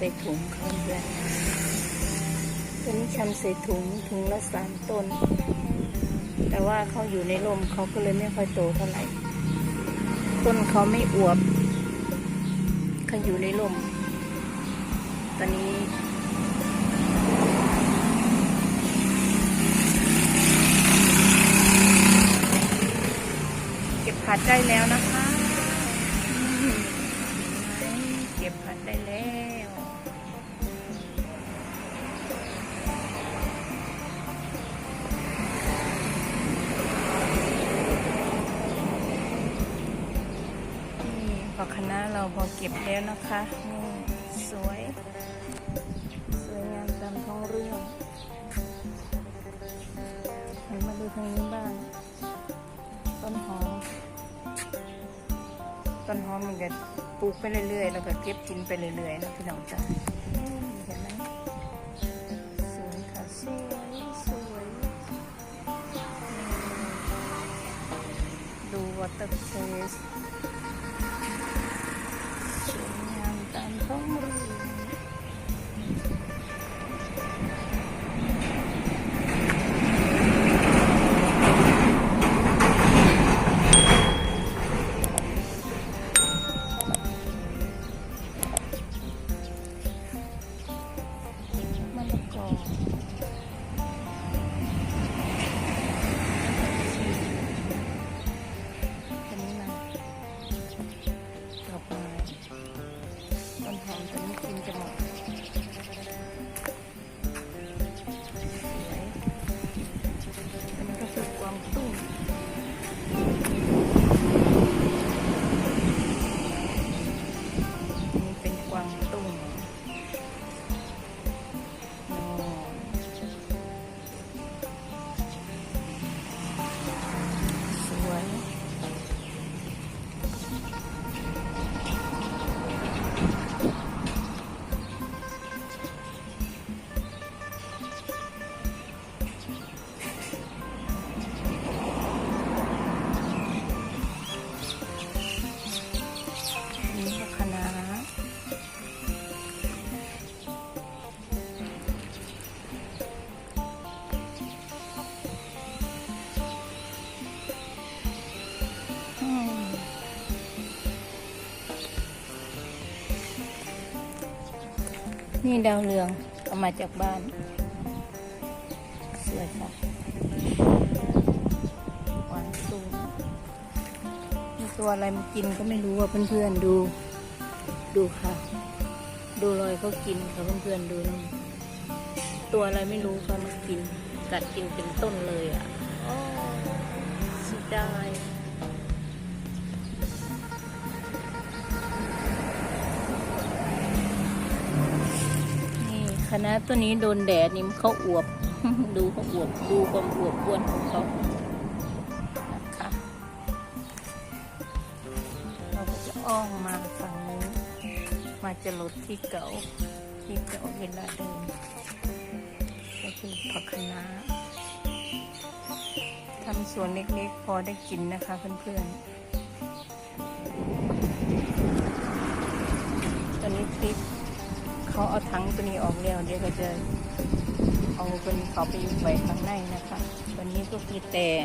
ชำใส่ถุงค่ะเพื่อนตัวนี้ชำใส่ถุงถุงละสามต้น แต่ว่าเขาอยู่ในลมเขาก็เลยไม่ค่อยโตเท่าไหร่ ต้นเขาไม่อวบเขาอยู่ในลมตอนนี้เก็บผัดได้แล้วนะคะ เก็บผัดได้แล้ว ผักคะน้าเราพอเก็บแล้วนะคะนี่สวย สวยงามตามท้องเรื่องหันมาดูทางนี้บ้าง ต้นหอม ต้นหอมมันก็ปลูกไปเรื่อยๆ แล้วก็เก็บกินไปเรื่อยๆนะพี่น้องจ้าเห็นไหมสวยค่ะสวยสวยดูวอเตอร์เพสส นี่ดาวเรืองเอามาจากบ้าน สวยค่ะหวานสูงมีตัวอะไรมากินก็ไม่รู้ว่าเพื่อนๆดู ดูค่ะ ดูรอยเขากินค่ะเพื่อนๆดูนะตัวอะไรไม่รู้ค่ะมากิน กัดกินเป็นต้นเลยอะโอ้สียดายนี่ คณะตัวนี้โดนแดดนี่เขาอวบ ดูเขาอวบ ดูความอวบอ้วนของเขานะคะเราก็จะอ้อมมาฝั่งนี้มาจะลดที่เก่าที่เก่าเวลาเดินก็คือผักคะน้าทำสวนเล็กๆ พอได้กินนะคะเพื่อนๆ ตอนนี้พริก เขาเอาถังตัวนี้ออกแล้วเดี๋ยวก็จะเอาตัวนี้เขาไปอยู่ไว้ข้างในนะคะตัวนี้ก็คือแตง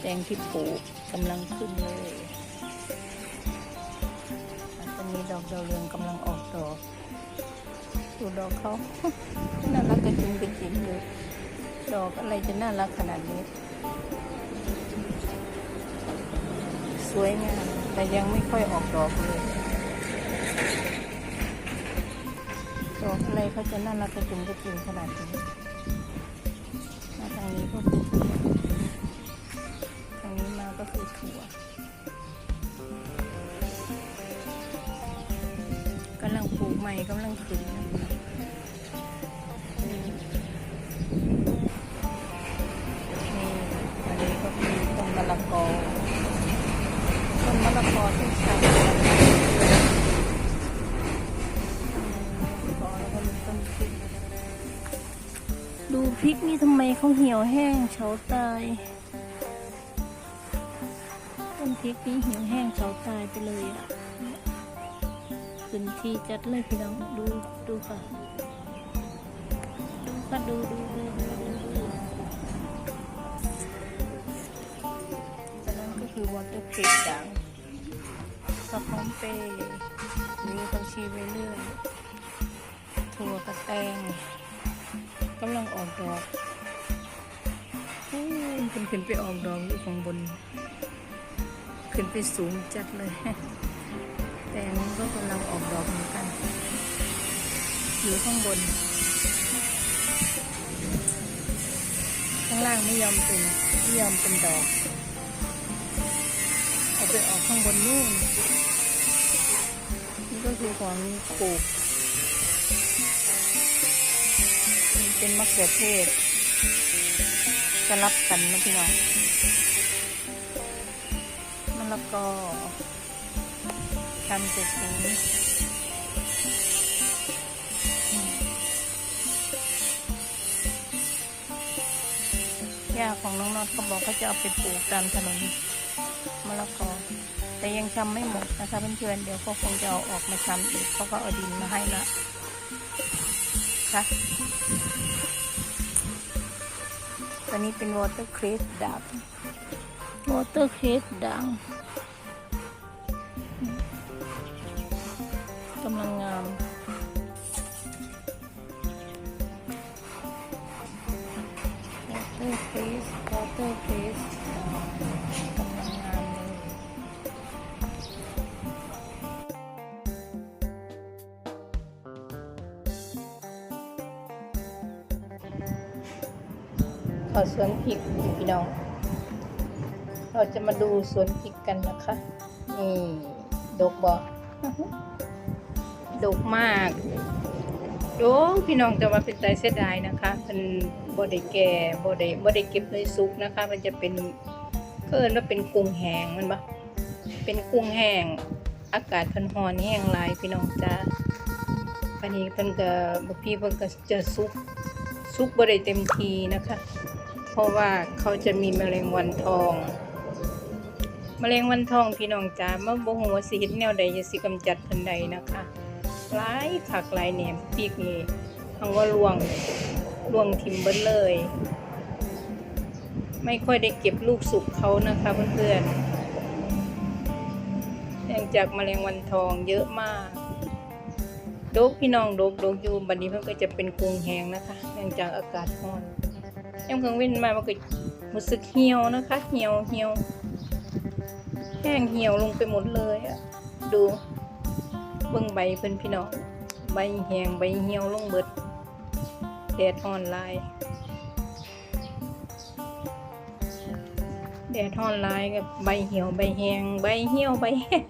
แตงที่ปลูกกำลังขึ้นเลยแล้วตอนนี้ดอกดาวเรืองกำลังออกดอกดูดอกเขาน่ารักกระจุงกระจิ๋มเลยดอกอะไรจะน่ารักขนาดนี้ สวยงามแต่ยังไม่ค่อยออกดอกเลย ดอกอะไรเขาจะน่ารักกระจุมกระจิมขนาดนี้มาทางนี้ก็คือถั่วทางนี้มาก็คือถั่วกำลังปลูกใหม่กำลังขึ้นนะคะ ทำไมเขาเหี่ยวแห้งเฉาตายต้นพริกนี่เหี่ยวแห้งเฉาตายไปเลยอะดูขึ้นที่จัดเลยพี่น้องดูดูค่ะดูค่ะดูดูดูดูดูนั้นก็คือวอเตอร์เพลสดังสะพอมเปย์มีผักชีไปเรื่อยถั่วกระแตง กำลังออกดอกอู้ขึ้นขึ้นไปออกดอกอยู่ข้างบน ขึ้นไปสูงจัดเลย แต่อันนี้ก็กำลังออกดอกเหมือนกันอยู่ข้างบน ข้างล่างไม่ยอมเป็นไม่ยอมเป็นดอก เอาไปออกข้างบนนู่นนี่ก็คือของปลูก เป็นมะเขือเทศสลับกันนะพี่น้องมะละกอทำเสร็จนี้อืมย่าของน้องนอดเขาบอกเขาจะเอาไปปลูกตามถนนมะละกอ แต่ยังชำไม่หมดนะคะเพื่อนๆเดี๋ยวก็คงจะเอาออกมาชำอีกเพราะก็เอาดินมาให้ละค่ะ ตอนนี้เป็นวอเตอร์เครสดับวอเตอร์เครสดังกำลังงาม ขอสวนพริกพี่น้อง เราจะมาดูสวนพริกกันนะคะ นี่ดกบอดกมากโอ้พี่น้องจะมาเป็นใจเสียดายนะคะมันบไดแก่บไดบไดเก็บเลยซุกนะคะ มันจะเป็นเกินว่าเป็นกุ้งแห้งมันปะเป็นกุ้งแห้งอากาศพันหอนแห้งลายพี่น้องจ้าวันนี้เพิ่นก็บพี่เพิ่นก็จะซุกซุกบริเต็มทีนะคะ เพราะว่าเขาจะมีแมลงวันทองแมลงวันทองพี่น้องจ๋าเมื่อบ่ฮู้ว่าสิเฮ็ดแนวใดจะสิกำจัดเพิ่นใดนะคะหลายคักหลายแหนมปีกนี่ทังว่าลวงลวงทิมเบิดเลย ไม่ค่อยได้เก็บลูกสุกเขานะคะเพื่อนๆเนื่องจากแมลงวันทองเยอะมากโดกพี่น้องโดกโดกอยู่บัดนี้เพิ่นก็จะเป็นกรุงแหงนะคะ เนื่องจากอากาศร้อน ยังเพิ่งว้นมามันก็รู้สึกเหี่ยวนะคะ เหี่ยวเหี่ยวแห้งเหี่ยวลงไปหมดเลยอะดูเบิ่งใบเพิ่นพี่น้องใบแห้งใบเหี่ยวลงเบิดแดดอ่อนลายแดดอ่อนลายกับใบเหี่ยวใบแห้งใบเหี่ยวใบแห้ง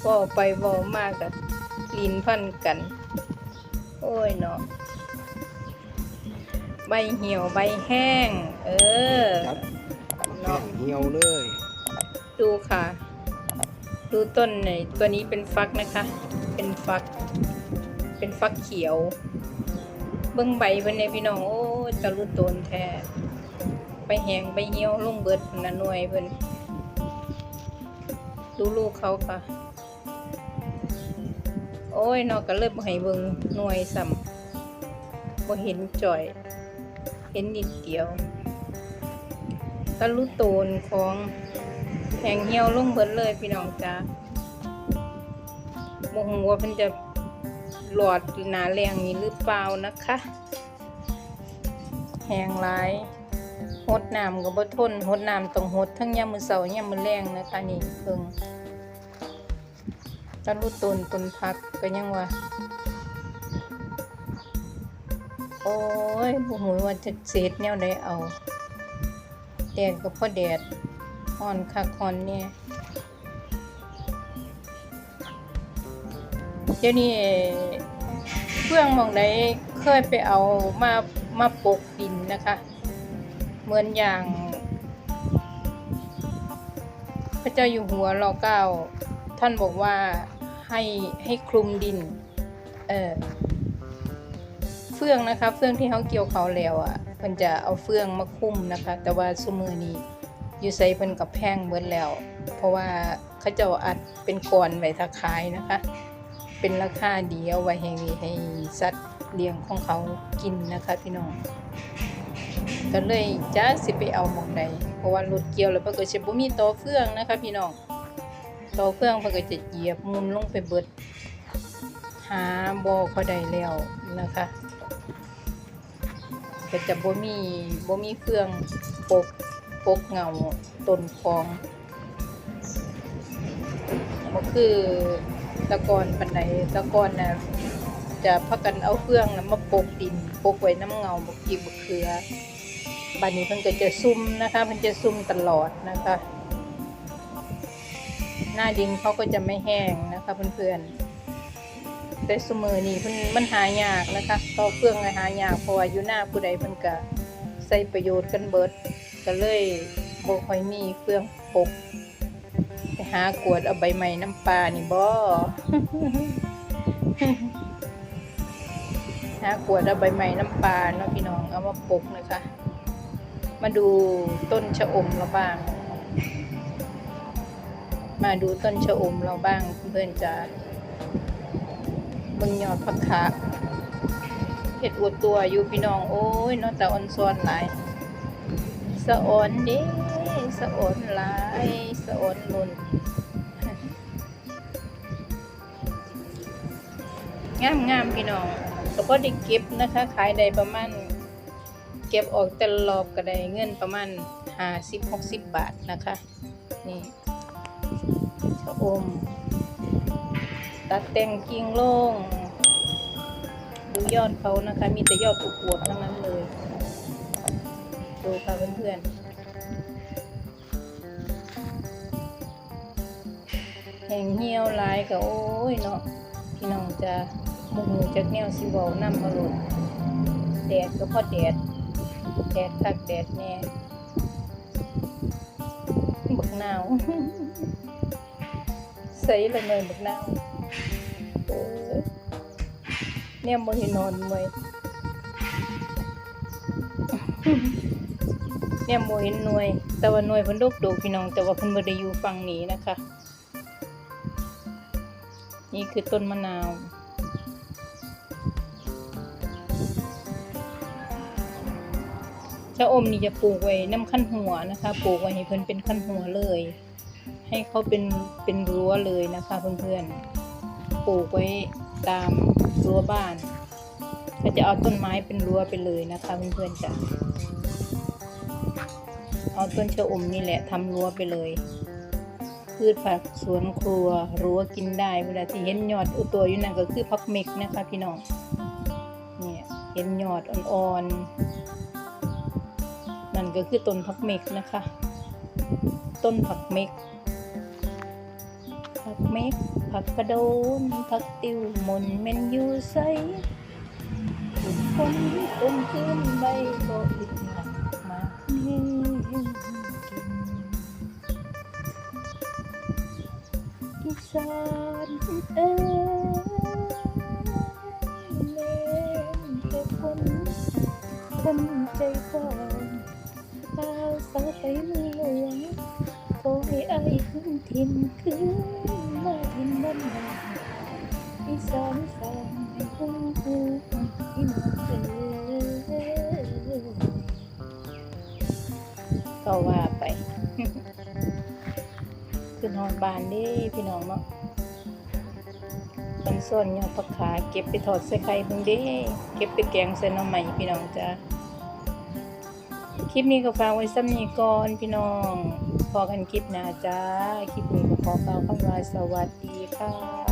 เว่ไปเว่มากกับลินพันกัน โอ้ยเนาะ ใบเหี่ยวใบแห้ง เออครับเนาะเหี่ยวเลย ดูค่ะ ดูต้นไหนตัวนี้เป็นฟักนะคะ เป็นฟัก เป็นฟักเขียว เบิ้งใบเป็นในพี่น้องโอ้ยตะลุโตนแท้ใบแห้งใบเหี่ยวลงเบิดพุ่นนะหน่วยเพิ่นดูลูกเขาค่ะ โอ้ยนอกก็เลยบ่ให้เบิ่งหน่วยซ้ำบ่เห็นจ่อย เห็นนิดเดียวตะลุโตนของแหงเหี่ยวลงเบิดเลยพี่น้องจ้าบ่ฮู้ว่าเพิ่นจะหลอดหนาแรงนี้หรือเปล่านะคะ แหงหลายหดน้ำก็บ่ทนหดน้ำต้องหดทั้งยามมือเช้ายามมือแลงนะคะนี่เพิ่งตะลุตนต้นพักก็ยังว่า โอ้ยบุหูว่าจะเศษแนวใดเอา แดดก็พอแดดฮ้อนคักฮ้อนเนี่ยเดี๋ยวนี้เพื่องมองใดเคยไปเอามามาปกดินนะคะ เหมือนอย่าง พระเจ้าอยู่หัวรอเก้า ท่านบอกว่าให้ให้คลุมดิน เออ ฟื่องนะคะ เฟื่องที่เขาเกี่ยวเขาแล้วอะมันจะเอาเฟื่องมาคุ้มนะคะ แต่ว่าซุมือนี้อยู่ใส่เพิ่นกับแพงเบิดแล้ว เพราะว่าเขาเจ้าอัดเป็นก่อนไว้ถ้าขายนะคะ เป็นราคาดียวไว้ให้ให้สัตว์เลี้ยงของเขากินนะคะพี่น้องก็เลยจะสิไปเอาหมองใดเพราะว่ารถเกี่ยวแล้วเพิ่นก็สิบ่มีต่อเฟืองนะคะ พี่น้องต่อเฟืองเพิ่นก็จะเหยียบมุนลงไปเบิดหาบ่เขาได้แล้วนะคะ ก็จะบ่มีบ่มีเครื่องปกปกเงาต้นคลองบ่คือตะกอนปานใดตะกอนนะจะพักกันเอาเครื่องนะมาปกดินปกไว้น้ำเงาบ่กีบ่เขือบัดนี้เพิ่นก็จะซุ่มนะคะเพิ่นจะซุ่มตลอดนะคะ หน้าดินเขาก็จะไม่แห้งนะคะเพื่อนๆ แต่สมือนี่เพิ่นมันหายากนะคะต่อเครื่องหายากเพราะว่าอยู่หน้าผู้ใดเพิ่นก็ใช้ประโยชน์กันเบิด ก็เลยบ่ค่อยมีเครื่องปกไปหากวดเอาใบไม้น้ำปลานี่บ่หากวดเอาใบไม้น้ำปลาเนาะพี่น้องเอามาปกนะคะ มาดูต้นชะอมเราบ้าง มาดูต้นชะอมเราบ้างเพื่อนจะเบิ่งยอดผักขาเห็ดอวดตัวอยู่พี่น้อง โอ้ยนอแต่อ่อนซ้อนหลายสะอ่อนเด้สะอ่อนหลายสะอ่อนนุนงามงามพี่น้องก็พอได้เก็บนะคะ ขายได้ประมาณ เก็บออกแต่ละรอบก็ได้เงินประมาณห้าสิบหกสิบบาทนะคะ นี่ชะอม ตัดแต่งกิ่งโล่งดูยอดเขานะคะ มีแต่ยอดอวบๆทั้งนั้นเลย ดูค่ะเพื่อนๆแห่งเหี่ยวลายก็โอ้ยเนาะพี่น้องจะมุงจากแนวสิเวานำมาหลดแดดก็พอแดด แดดคักแดดแน่บักหนาวใส่ละเลยบักหนาว เนี่ยมือนอนเมยเนี่ยโมเห็นหน่วย แต่ว่าหน่วยเพิ่นดกดูพี่น้อง แต่ว่าเพิ่นบ่ได้อยู่ฝั่งนี้นะคะ นี่คือต้นมะนาวชะอมนี่จะปลูกไว้น้ำขั้นหัวนะคะ ปลูกไว้ให้เพิ่นเป็นขั้นหัวเลย ให้เขาเป็นเป็นรั้วเลยนะคะเพื่อนๆ ปลูกไว้ตาม รั้วบ้าน ก็จะเอาต้นไม้เป็นรั้วไปเลยนะคะเพื่อนๆจ้ะเอาต้นชะอมนี่แหละทำรั้วไปเลย พืชผักสวนครัวรั้วกินได้เวลาที่เห็นยอดอุตัวอยู่นั่นก็คือพักเมกนะคะ พี่น้องเนี่ยเห็นยอดอ่อนๆนั่นก็คือต้นผักเมกนะคะ ต้นผักเมกผักเม็ก ผักกระโดนผักติวมนเมนอยู่ใสทุกคนต้นขึ้นใบก็อึดหนักมาให้กินอีสานเอ้เล่นแต่คนคนใจก่อนพาสาวไปเมืองขอให้ไอ้ขึ้นทิมขึ้น มาทิมบ้านบาอีสานสานให้คงหูพี่น้องเอ๋ยก็ว่าไปขึ้นอนบานดิพี่น้องเนาะมันส่วนยอดผักขาเก็บไปทอดใส่ไข่เบิ่งด้เก็บไปแกงใส่น้ำใหม่พี่น้องจ้าคลิปนี้ก็ฝากไว้ซ้ำนี้ก่อนพี่น้อง พอกันคลิปหน้าจ้า คลิปนี้ก็ขอกล่าวคำว่าสวัสดีค่ะ